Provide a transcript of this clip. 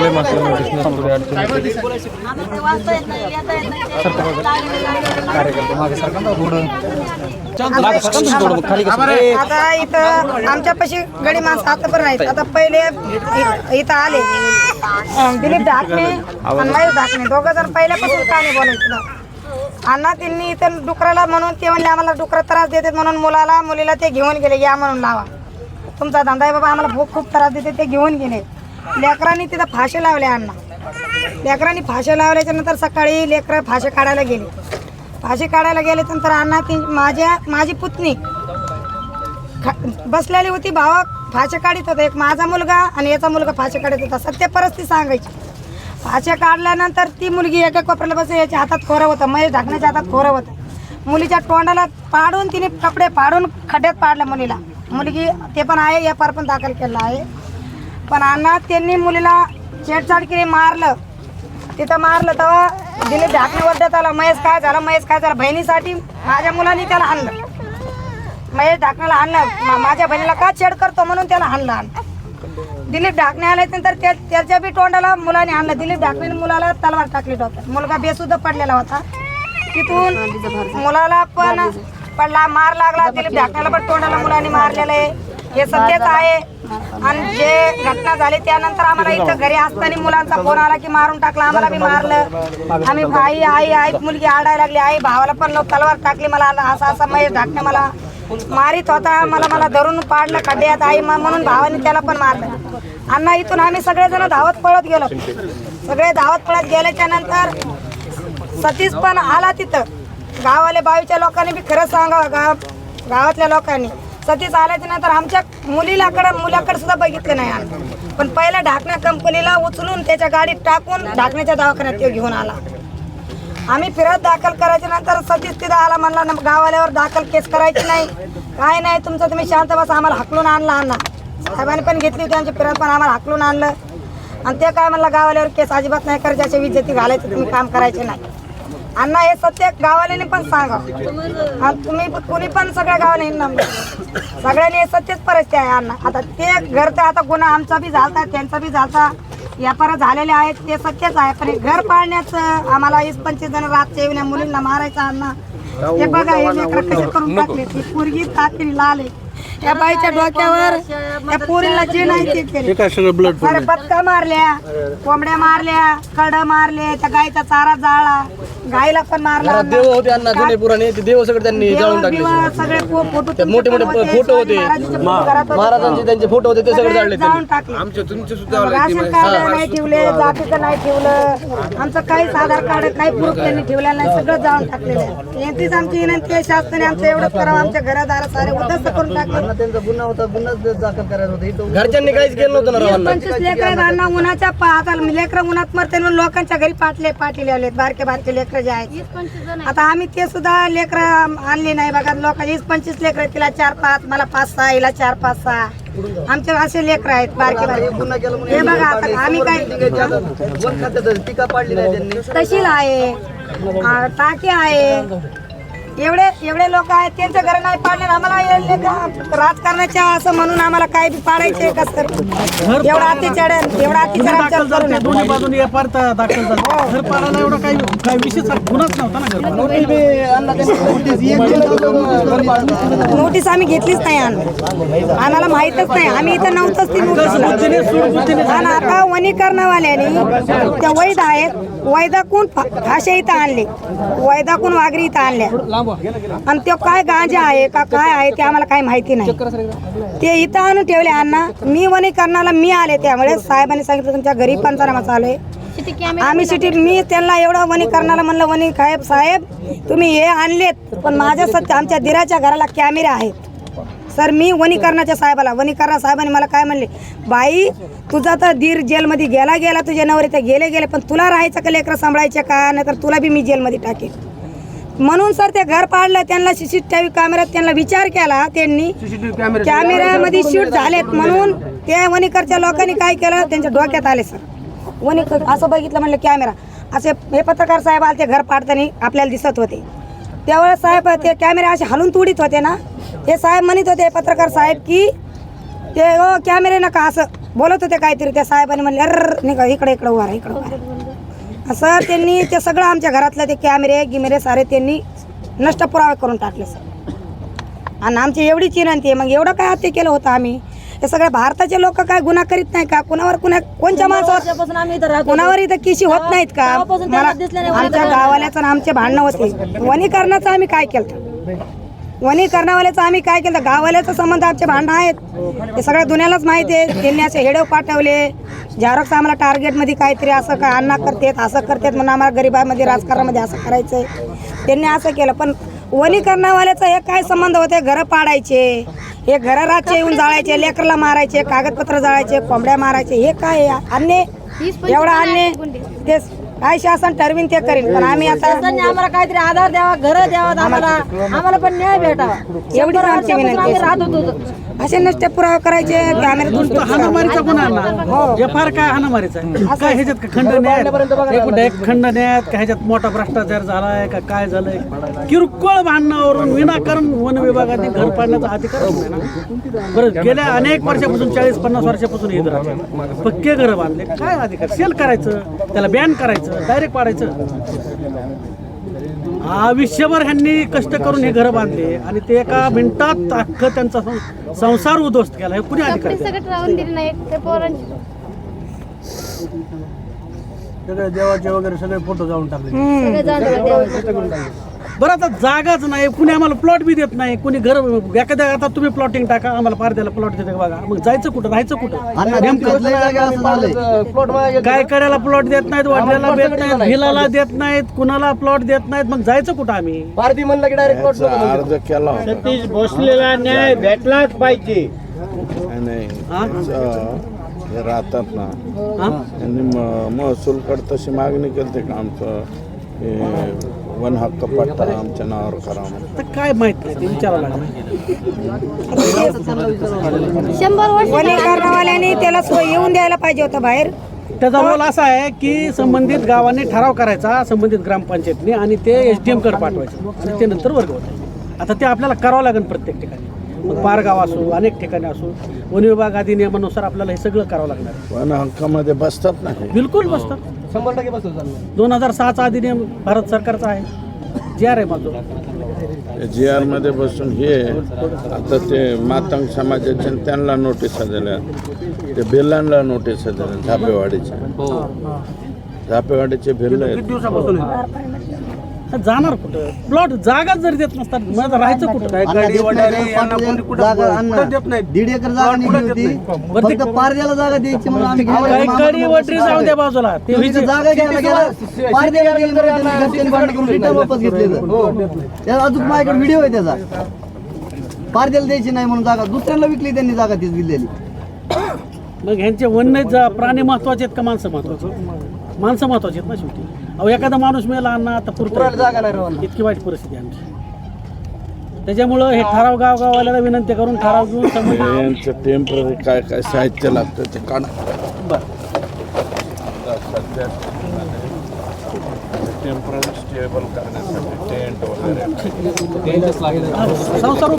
Problem असल्यामुळे अडचण खाली आता इथं आमच्यापाशी गडी माणसं आता पण नाहीत आता पहिले इथं आले. दिलीप ढाकणे आणि महेश ढाकणे दोघं जण पहिल्यापासून का नाही बोलायचं अण्णा त्यांनी इथं डुकराला म्हणून ते म्हणले आम्हाला डुकरं त्रास देतात म्हणून मुलाला मुलीला ते घेऊन गेले. या म्हणून लावा. तुमचा धंदा आहे बाबा आम्हाला भूक खूप त्रास देते ते घेऊन गेले. लेकरांनी तिथं फाशे लावले अण्णा. लेकरांनी फाशे लावल्याच्या नंतर सकाळी लेकरं फाशे काढायला गेले. फाशी काढायला गेले नंतर अण्णा ती माझ्या माझी पुतणी. खा- बसलेली होती भावा फाशे काढत होता. एक माझा मुलगा आणि याचा मुलगा फाशे काढत होता. सत्य परिस्थिती सांगायची. फाशे काढल्यानंतर ती मुलगी एका कोपऱ्याला बसून याच्या हातात खोरं होतं. महेश ढाकण्याच्या हातात खोरं होतं. मुलीच्या तोंडाला पाडून तिने कपडे पाडून खड्ड्यात पाडल्या मुलीला. मुलगी ते पण आहे या पण दाखल केला आहे. पण अण्णा त्यांनी मुलीला छेडछाड केली मारलं. तिथं मारलं तेव्हा दिलीप ढाकणे ओरडत आला महेश काय झालं महेश काय झालं? बहिणीसाठी माझ्या मुलांनी त्याला आणलं. महेश ढाकण्याला आणलं. मा- माझ्या बहिणीला का छेड करतो म्हणून त्याला आणलं आणलं. दिलीप ढाकणे आल्यानंतर त्या त्याच्या बी तोंडाला मुलाने आणलं. दिलीप ढाकणे मुलाला तलवार टाकली डॉक्टर मुलगा बेसुद्धा पडलेला होता. तिथून मुलाला पण पडला मार लागला. दिलीप ढाकण्याला पण तोंडाला मुलाने मारलेलं आहे. हे सत्यच आहे. आणि जे घटना झाली त्यानंतर आम्हाला इथं घरी असताना मुलांचा फोन आला की मारून टाकला आम्हाला बी मारलं. आम्ही आई आई आई मुलगी आडायला लागली. आई भावाला पण लोक तलवार टाकली मला असं असं महेश ढाकणे मला मारित होता. मला मला धरून पाडलं खड्ड्यात. आई म्हणून भावाने त्याला पण मारलं. अण्णा इथून आम्ही सगळेजण धावत पळत गेलो. सगळे धावत पळत गेल्याच्यानंतर सतीश पण आला तिथं. गावाले बावीच्या लोकांनी बी खरं सांगावं. गाव गावातल्या लोकांनी. सतीश आल्याच्यानंतर आमच्या मुलीलाकडं मुलाकडे सुद्धा बघितलं नाही आम्ही. पण पहिल्या ढाकण्या कंपनीला उचलून त्याच्या गाडीत टाकून ढाकण्याच्या दवाखान्यात तो घेऊन आला. आम्ही फिरत दाखल करायच्या नंतर सतीश तिथं आला म्हणला ना गावाल्यावर दाखल केस करायची नाही. काय नाही तुमचं तुम्ही शांत बस आम्हाला हाकलून आणला अण्णा. साहेबांनी पण घेतली होती आमची फिरत पण आम्हाला हाकलून आणलं. आणि ते काय म्हणलं गावाल्यावर केस अजिबात नाही करायचे अशी विजेती घालायचं तुम्ही काम करायचे नाही. अण्णा हे सत्य गावाल्याने पण सांगा. आणि तुम्ही कुणी पण सगळ्या गावाने सगळ्यांनी हे सत्यच परिस्थिती आहे अण्णा. आता ते घर तर आता गुन्हा आमचा बी झालता त्यांचा बी झालता. व्यापार झालेले आहेत ते सत्यच आहे. पण हे घर पाळण्याचं आम्हाला वीस पंचवीस जण रातच्या येऊन मुलींना मारायचं अण्णा. हे बघा हे लेकरं कसे करून टाकले ती पोरगी ताकली लाल आहे. या बाईच्या डोक्यावर त्या पोरीला जे नाही ते केले. अरे बदका मारल्या कोंबड्या मारल्या कड मारले त्या गायचा चारा जाळला गायला पण मारला देव होते अण्णा जुने पुराणे ते देव सगळे त्यांनी जाळून टाकले देवा सगळे. फो- फोटो ते मोठे मोठे तुमचे फोटो होते. महाराजांचे फोटो घरात होते. महाराजांचे त्यांचे फोटो होते ते सगळे सगळे जाळले जाळून टाकले. आमचे तुमचे सुद्धा राशन कार्ड नाही ठेवले जातीचं नाही ठेवलं. आमचं काहीच आधार कार्ड काही प्रूफ त्यांनी ठेवलेलं नाही सगळं जाळून टाकलेलं आहे. यांचीच आमची विनंती आहे शासनाने आमचं एवढंच करावं आमच्या घरादार सारे उद्ध्वस्त करून टाकले त्यांचा गुन्हा होता गुन्हा दाखल करायचा होता. इथं घरच्यांनी काहीच केलं नव्हतं ना रावांना पंचवीस लेकर अण्णा उन्हाच्या पा- आता लेकरं उन्हात मरते म्हणून लोकांच्या घरी पाटले पाटील आलेत बारके बारके लेकरं जे आहेत. आता आम्ही ते सुद्धा लेकरं आणली नाही बघा. लोक वीस पंचवीस लेकरं तिला चार पाच मला पाच सहा हिला चार पाच सहा. आमचे असे लेकरं आहेत बारके बारके. हे बघा आता आम्ही काय वन खात्यात टीका पाडली नाही त्यांनी. तहसील आहे. टाकी आहे. एवढे एवढे लोक आहेत त्यांच्या घर नाही पाडले आम्हाला हे राजकारणाच्या असं म्हणून आम्हाला काय बी पाडायचे का सर? एवढा अत्याचार एवढा. दोन्ही बाजूनी एफआर दाखल झाला. घर पाडायला एवढा काही काही विशेष गुन्हाच नव्हता ना घर नोटीस आम्ही घेतलीच नाही आम्ही. आम्हाला माहीतच नाही. आम्ही इथं नव्हतंच ती नोटीस आणि आता वनीकरणवाल्याने त्या वैद आहेत. वैदाकून फाशे इथं आणले. वैदाकून वाघरी इथं आणल्या. आणि तो काय गांजा आहे का काय आहे ते आम्हाला काही माहिती नाही. ते इथं आणून ठेवले अण्णा. मी वनीकरणाला मी आले त्यामुळे साहेबांनी सांगितलं तुमच्या घरी पंचनामा चालू आहे. आम्ही सिटी मी त्यांना एवढं वनीकरणाला म्हणलं वनी साहेब साहेब तुम्ही हे आणलेत पण माझ्या सत्य आमच्या दिराच्या घराला कॅमेरे आहेत. सर मी वनीकरणाच्या साहेबाला वनीकरणा साहेबांनी मला काय म्हणले बाई तुझा तर दीर जेलमध्ये गेला गेला तुझे नवरे तर गेले गेले पण तुला राहायचं का लेकरं सांभाळायचे का? नाही तर तुला बी मी जेलमध्ये टाकेन. म्हणून सर ते घर पाडलं त्यांना सीसीटीव्ही कॅमेऱ्यात त्यांना विचार केला त्यांनी कॅमेऱ्यामध्ये शूट झालेत म्हणून त्या वणीकरच्या लोकांनी काय केलं त्यांच्या डोक्यात आले सर. वणीकर असं बघितलं म्हणलं कॅमेरा असे हे पत्रकार साहेब आले ते घर पाडताना आपल्याला दिसत होते. त्यावेळेस साहेब ते कॅमेरे असे हलून तुडीत होते ना. ते साहेब म्हणत होते पत्रकार साहेब की ते ओ कॅमेरे नका असं. बोलत होते काहीतरी त्या साहेबांनी म्हणले अर निघा इकडे इकडे उभा इकडे उभा राहा." असं त्यांनी ते सगळं आमच्या घरातलं ते कॅमेरे गिमेरे सारे त्यांनी नष्ट पुरावे करून टाकले सर. आणि आमची एवढीच विनंती आहे. मग एवढं काय हत्या केलं होतं आम्ही? हे सगळे भारताचे लोक काय गुन्हा करीत नाही का? कुणावर कुणा कोणच्या माणसावर कुणावर इथं किशी होत नाहीत का? मला आमच्या गावाल्याचं आमचे भांडणं होते. वनीकरणाचं आम्ही काय केलं? वनीकरणावाल्याचं आम्ही काय केलं? गावाल्याचा संबंध आमचे भांडणं आहेत. ते सगळ्या दुनियालाच माहिती आहे. त्यांनी असे हेडव पाठवले. झेरॉक्स आम्हाला टार्गेटमध्ये काहीतरी असं काय अण्णा करतेत असं करतेत म्हणून आम्हाला गरिबामध्ये राजकारणामध्ये असं करायचंय. त्यांनी असं केलं. पण वनीकरणावाल्याचा हे काय संबंध होते? घरं पाडायचे. हे घरं रातचे येऊन जाळायचे लेकरला मारायचे कागदपत्र जाळायचे कोंबड्या मारायचे. हे काय आहे? अन्य? एवढा अन्य? ते काय शासन ठरवीन ते करीन पण आम्ही आता शासनाने आम्हाला काहीतरी आधार द्यावा घर द्यावा आम्हाला. आम्हाला पण न्याय भेटावा. एवढीच आमची विनंती आहे. राहत होतो असे नसते पुरावे करायचे कॅमेरे तो हाणामारीचा गुन्हा ना जे फार काय हाणामारीचा आहे? काय ह्याच्यात का खंडन आहेत एक एक खंडन आहेत का ह्याच्यात मोठा भ्रष्टाचार झालाय का काय झालंय? किरकोळ भांडणावरून विनाकारण वन विभागाने घर पाडण्याचा अधिकार नाही ना? बरं गेल्या अनेक वर्षापासून चाळीस पन्नास वर्षापासून हे घर पक्के घर बांधले. काय अधिकार? सेल करायचं त्याला बॅन करायचं. डायरेक्ट पाडायचं. आयुष्यभर ह्यांनी कष्ट करून हे घर बांधले आणि ते एका मिनिटात अख्खं त्यांचा सं- संसार उद्ध्वस्त केला. हे कुणी अधिकार? सगळं राहून दिले नाही. ते पोरांचे सगळे देवाचे वगैरे सगळे फोटो जाऊन टाकले. सगळे जाणवलं देवाचं. बरं आता जागाच नाही कुणी आम्हाला प्लॉट बी देत नाही कुणी घर एखाद्या आता तुम्ही प्लॉटिंग टाका आम्हाला पार द्यायला प्लॉट देते बघा. मग जायचं कुठं राहायचं कुठं? नेमकं प्लॉट काय करायला प्लॉट देत नाहीत वाढल्याला देत नाहीत भिलाला देत नाहीत कुणाला प्लॉट देत नाहीत मग जायचं कुठं आम्ही? पारधी म्हणलं की डायरेक्ट प्लॉट नको अर्ज केला होता. सतीश भोसलेला न्याय भेटलाच पाहिजे. आणि हा? हे राहतात ना. हा? त्यांनी म- महसूलकडे तशी मागणी केली का आमचं? हे वन हक्क पट्टा आमच्या नावावर करा म्हणून तर काय माहीत नाही ते विचारावं लागेल. शंभर वर्ष वनीकरणावाल्याने त्याला सोय येऊन द्यायला पाहिजे होतं बाहेर. त्याचा रोल असा आहे की संबंधित गावाने ठराव करायचा संबंधित ग्रामपंचायतने आणि ते एस डी एमकडे पाठवायचं. आणि ते नंतर वर्ग होतं आता ते आपल्याला करावं लागेल प्रत्येक ठिकाणी. मग पारगाव असो अनेक ठिकाणी असो वन विभाग अधिनियमानुसार आपल्याला हे सगळं करावं लागणार. वन हक्कामध्ये बसतात ना हे. बिलकुल बसतात. शंभर टक्के दोन हजार सहाचा अधिनियम भारत सरकारचा आहे. जी आर आहे माझं. जी आरमध्ये बसून हे आता ते मातंग समाजाचे त्यांना नोटिसा दिल्या ते भिल्लांना नोटिसा दिल्या झापेवाडीच्या झापेवाडीचे. भिल्ल आहेत. आहे? जाणार कुठं? प्लॉट जागा जरी देत नसतात मग राहायचं कुठं? दीड एकर जागा निघली होती. फक्त पारद्याला जागा द्यायची म्हणून आम्ही काही वटरी जाऊ द्या बाजूला. ते तुम्ही जागा घ्यायला गेला पारद्याला गेली म्हणून त्यांनी घरच्यांनी भांडण करून रिटर्न वापस घेतले त्याचा अजून माझ्याकडे व्हिडिओ आहे त्याचा. पारद्याला द्यायची नाही म्हणून जागा दुसऱ्याला विकली त्यांनी जागा तीच दिलेली. मग ह्यांचे वन्य जा- प्राणी महत्त्वाचे आहेत का माणसं महत्त्वाचे? माणसं महत्वाची आहेत ना शेवटी. अहो एखादा माणूस मेला अण्णा आता पुरतो जागा नाही राहणार इतकी वाईट परिस्थिती आहे आमची. त्याच्यामुळं हे ठराव गावगावाला विनंती करून ठराव घेऊन यांचं टेंपररी काय काय साहित्य लागतं ते काढा. सध्या टेंपररी स्टेबल करण्यासाठी टेंट वगैरे. संसार